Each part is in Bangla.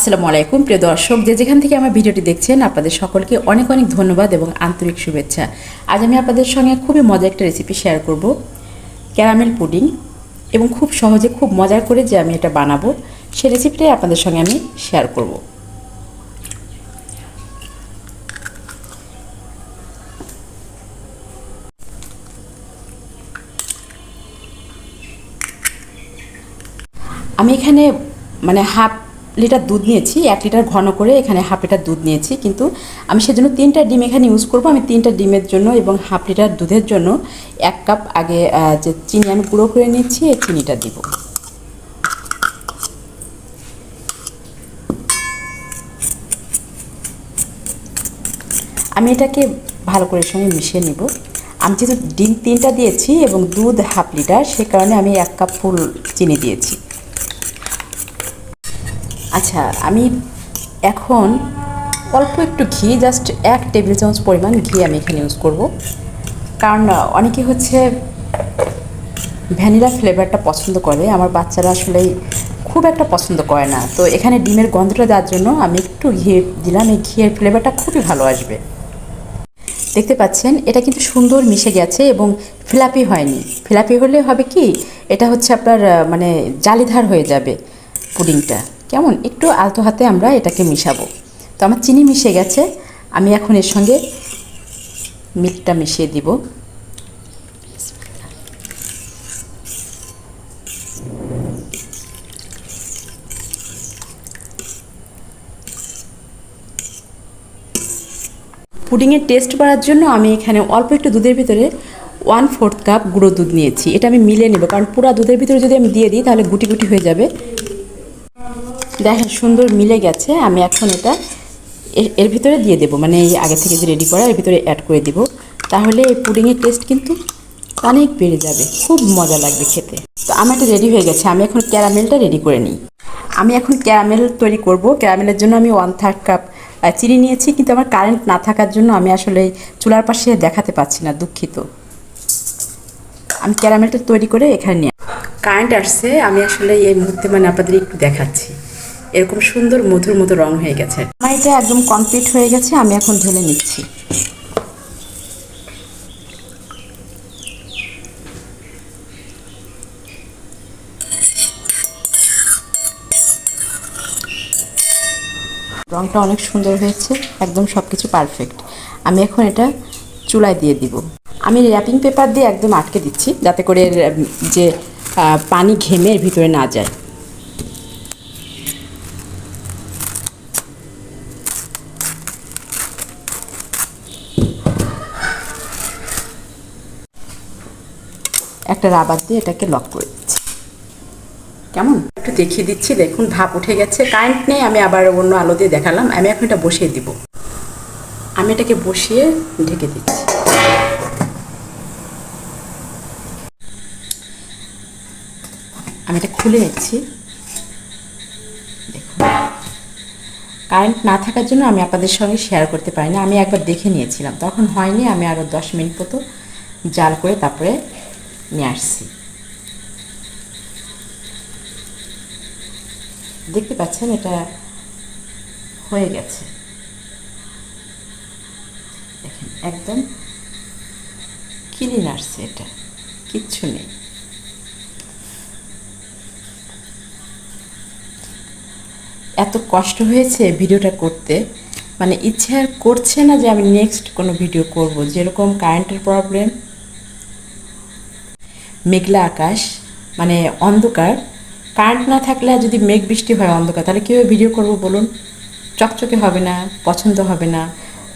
আসসালামু আলাইকুম। প্রিয় দর্শক, যে যেখান থেকে আমার ভিডিওটি দেখছেন, আপনাদের সকলকে অনেক অনেক ধন্যবাদ এবং আন্তরিক শুভেচ্ছা। আজ আমি আপনাদের সঙ্গে খুবই মজার একটা রেসিপি শেয়ার করব ক্যারামেল পুডিং এবং খুব সহজে, খুব মজার করে যে আমি এটা বানাবো সেই রেসিপিটাই আপনাদের সঙ্গে আমি শেয়ার করব। আমি এখানে মানে হাফ লিটার দুধ নিয়েছি, এক লিটার ঘন করে এখানে হাফ লিটার দুধ নিয়েছি, কিন্তু আমি সেজন্য তিনটা ডিম এখানে ইউজ করব। আমি তিনটা ডিমের জন্য এবং হাফ লিটার দুধের জন্য এক কাপ আগে যে চিনি আমি গুঁড়ো করে নিচ্ছি, এই চিনিটা দিব। আমি এটাকে ভালো করে সঙ্গে মিশিয়ে নিব। আমি যেহেতু ডিম তিনটা দিয়েছি এবং দুধ হাফ লিটার, সে কারণে আমি এক কাপ ফুল চিনি দিয়েছি। আচ্ছা আমি এখন অল্প একটু ঘি জাস্ট এক টেবিল চামচ পরিমাণ ঘি আমি এখানে ইউজ করব। কারণ অনেকে হচ্ছে ভ্যানিলা ফ্লেভারটা পছন্দ করে। আমার বাচ্চারা আসলে খুব একটা পছন্দ করে না। তো এখানে ডিমের গন্ধটা দেওয়ার জন্য আমি একটু ঘি দিলাম। এই ঘিয়ের ফ্লেভারটা খুবই ভালো আসবে। দেখতে পাচ্ছেন, এটা কিন্তু সুন্দর মিশে গেছে এবং ফিলাপি হয়নি। ফিলাপি হলে হবে কি, এটা হচ্ছে আপনার মানে জালিধার হয়ে যাবে পুডিংটা। কেমন? একটু আলতো হাতে আমরা এটাকে মিশাবো। তো আমার চিনি মিশে গেছে। আমি এখন এর সঙ্গে মিটটা মিশিয়ে দিব। পুডিংয়ের টেস্ট বাড়ার জন্য আমি এখানে অল্প একটু দুধের ভিতরে ওয়ান ফোর্থ কাপ গুঁড়ো দুধ নিয়েছি। এটা আমি মিলে নেব। কারণ পুরা দুধের ভিতরে যদি আমি দিয়ে দিই, তাহলে গুটি গুটি হয়ে যাবে। দেখেন সুন্দর মিলে গেছে, আমি এখন এটা এর- ভিতরে দিয়ে দেবো মানে এই আগে থেকে যে রেডি করা, এর ভিতরে অ্যাড করে দিব। তাহলে এই পুডিংয়ের টেস্ট কিন্তু অনেক বেড়ে যাবে, খুব মজা লাগবে খেতে। তো আমার এটা রেডি হয়ে গেছে, আমি এখন ক্যারামেলটা রেডি করে নিই। আমি এখন ক্যারামেল তৈরি করব ক্যারামেলের জন্য আমি ওয়ান থার্ড কাপ চিনি নিয়েছি, কিন্তু আমার কারেন্ট না থাকার জন্য আমি আসলে চুলার পাশে দেখাতে পাচ্ছি না, দুঃখিত। আমি ক্যারামেলটা তৈরি করে এখানে নিয়ে কারেন্ট আসছে, আমি আসলে এই মুহূর্তে মানে আপনাদের একটু দেখাচ্ছি। এরকম সুন্দর মধুর মতো রং হয়ে গেছে। আমার এটা একদম কমপ্লিট হয়ে গেছে, আমি এখন ঢেলে নিচ্ছি। রংটা অনেক সুন্দর হয়েছে, একদম সব কিছু পারফেক্ট আমি এখন এটা চুলায় দিয়ে দিব। আমি র্যাপিং পেপার দিয়ে একদম আটকে দিচ্ছি, যাতে করে যে পানি ঘেমে এর ভিতরে না যায়। একটা রাবার দিয়ে এটাকে লক করে দিচ্ছি। কেমন? একটু দেখিয়ে দিচ্ছি, দেখুন ভাপ উঠে গেছে। কারেন্ট নেই, আমি আবার অন্য আলো দিয়ে দেখালাম। আমি এখন এটা বসিয়ে দিব। আমি এটাকে বসিয়ে ঢেকে দিচ্ছি। আমি এটা খুলে নিচ্ছি। দেখুন। কারেন্ট না থাকার জন্য আমি আপনাদের সঙ্গে শেয়ার করতে পারি না। আমি একবার দেখে নিয়েছিলাম। তখন হয়নি, আমি আরও দশ মিনিট মতো জাল করে তারপরে নিয়ে আসছি দেখতে পাচ্ছেন, এটা হয়ে গেছে। দেখেন, একদম ক্লিন আসছে এটা, কিচ্ছু নেই। এত কষ্ট হয়েছে ভিডিওটা করতে। মানে ইচ্ছে আর করছে না যে আমি নেক্সট কোনো ভিডিও করব। যেরকম কারেন্টের প্রবলেম মেঘলা আকাশ মানে অন্ধকার। কারেন্ট না থাকলে যদি মেঘ বৃষ্টি হয় অন্ধকার, তাহলে কীভাবে ভিডিও করব বলুন? চকচকে হবে না, পছন্দ হবে না,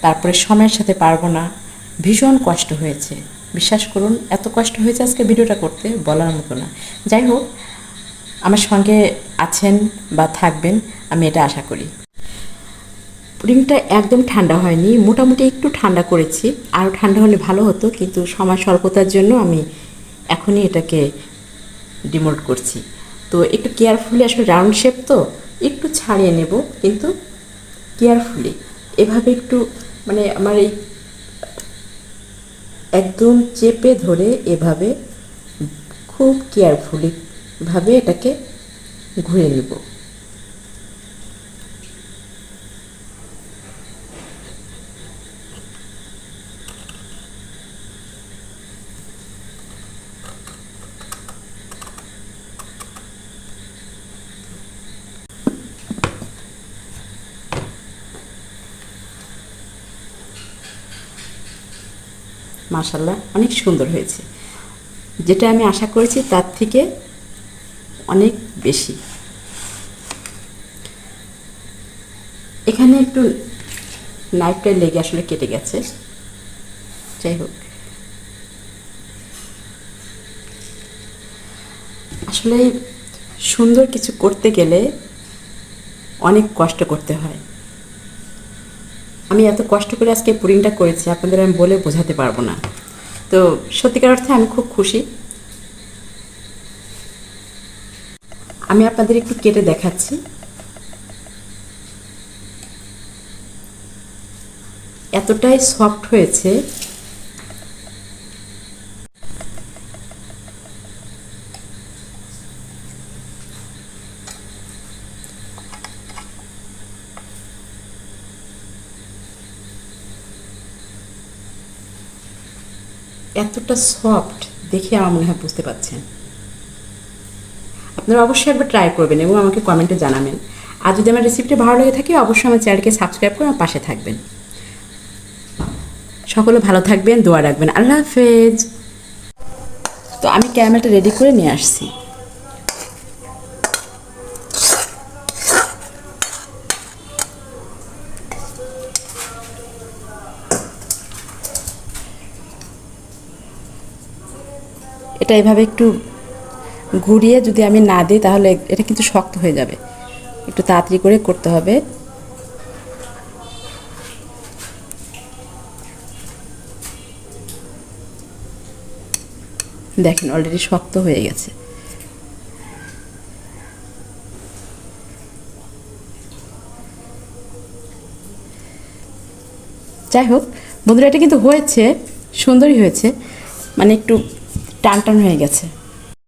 তারপরে সময়ের সাথে পারব না। ভীষণ কষ্ট হয়েছে। বিশ্বাস করুন, এত কষ্ট হয়েছে আজকে ভিডিওটা করতে, বলার মতো না। যাই হোক, আমার সঙ্গে আছেন বা থাকবেন, আমি এটা আশা করি। পুডিংটা একদম ঠান্ডা হয়নি, মোটামুটি একটু ঠান্ডা করেছি। আরও ঠান্ডা হলে ভালো হতো, কিন্তু সময় স্বল্পতার জন্য আমি এখনই এটাকে ডিমোল্ড করছি। তো একটু কেয়ারফুলি আসলে রাউন্ড শেপ তো, একটু ছাড়িয়ে নেব, কিন্তু কেয়ারফুলি এভাবে একটু মানে আমার এই একদম চেপে ধরে এভাবে খুব কেয়ারফুলি ভাবে এটাকে ঘুরে নেব। মাশাল্লাহ অনেক সুন্দর হয়েছে। যেটা আমি আশা করেছি তার থেকে অনেক বেশি। এখানে একটু নাইফটা লেগে আসলে কেটে গেছে। যাই হোক। আসলে সুন্দর কিছু করতে গেলে অনেক কষ্ট করতে হয়। আমি এত কষ্ট করে আজকে পুডিংটা করেছি, আপনাদের আমি বলে বোঝাতে পারব না। তো সত্যিকার অর্থে আমি খুব খুশি। আমি আপনাদের একটু কেটে দেখাচ্ছি। এতটাই সফট হয়েছে এতটা সফট দেখে আমার মনে হয় বুঝতে পারছেন। আপনারা অবশ্যই একবার ট্রাই করবেন এবং আমাকে কমেন্টে জানাবেন। আর যদি আমার রেসিপিটা ভালো লেগে থাকে, অবশ্যই আমার চ্যানেলকে সাবস্ক্রাইব করে আমার পাশে থাকবেন। সকলে ভালো থাকবেন, দোয়া রাখবেন। আল্লাহ হাফেজ। তো আমি ক্যামেরাটা রেডি করে নিয়ে আসছি। এটা এভাবে একটু ঘুরিয়ে যদি আমি না দিই, তাহলে এটা কিন্তু শক্ত হয়ে যাবে। একটু তাড়াতাড়ি করে করতে হবে। দেখেন অলরেডি শক্ত হয়ে গেছে। যাই হোক, বন্ধুরা, এটা কিন্তু হয়েছে, সুন্দরই হয়েছে। মানে একটু টান টান হয়ে গেছে।